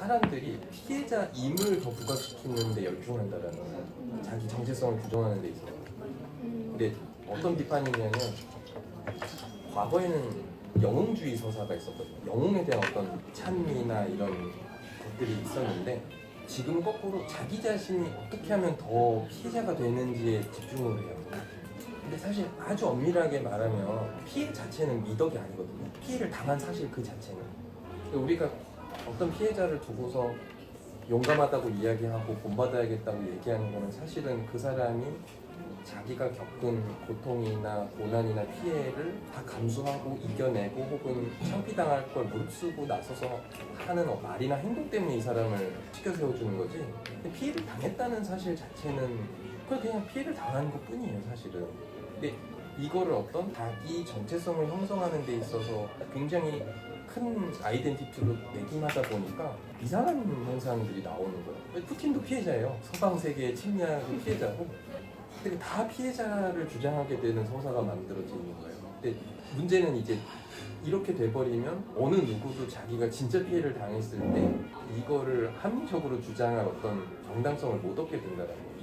사람들이 피해자 임을 더 부각시키는 데 열중한다라는. 자기 정체성을 부정하는 데 있어서. 근데 어떤 비판이냐면 과거에는 영웅주의 서사가 있었거든요. 영웅에 대한 어떤 찬미나 이런 것들이 있었는데 지금은 거꾸로 자기 자신이 어떻게 하면 더 피해자가 되는지에 집중을 해요. 근데 사실 아주 엄밀하게 말하면 피해 자체는 미덕이 아니거든요. 피해를 당한 사실 그 자체는. 우리가 어떤 피해자를 두고서 용감하다고 이야기하고 본받아야겠다고 얘기하는 거는 사실은 그 사람이 자기가 겪은 고통이나 고난이나 피해를 다 감수하고 이겨내고 혹은 창피당할 걸 무릅쓰고 나서서 하는 어, 말이나 행동 때문에 이 사람을 시켜 세워주는 거지. 근데 피해를 당했다는 사실 자체는 그냥 피해를 당한 것 뿐이에요 사실은. 근데 이거를 어떤 자기 정체성을 형성하는 데 있어서 굉장히 큰 아이덴티티로 매김하다 보니까 이상한 현상들이 나오는 거예요 푸틴도 피해자예요 서방 세계의 침략의 피해자고 근데 다 피해자를 주장하게 되는 서사가 만들어지는 거예요. 근데 문제는 이제 이렇게 돼버리면 어느 누구도 자기가 진짜 피해를 당했을 때 이거를 합리적으로 주장할 어떤 정당성을 못 얻게 된다는 거예요.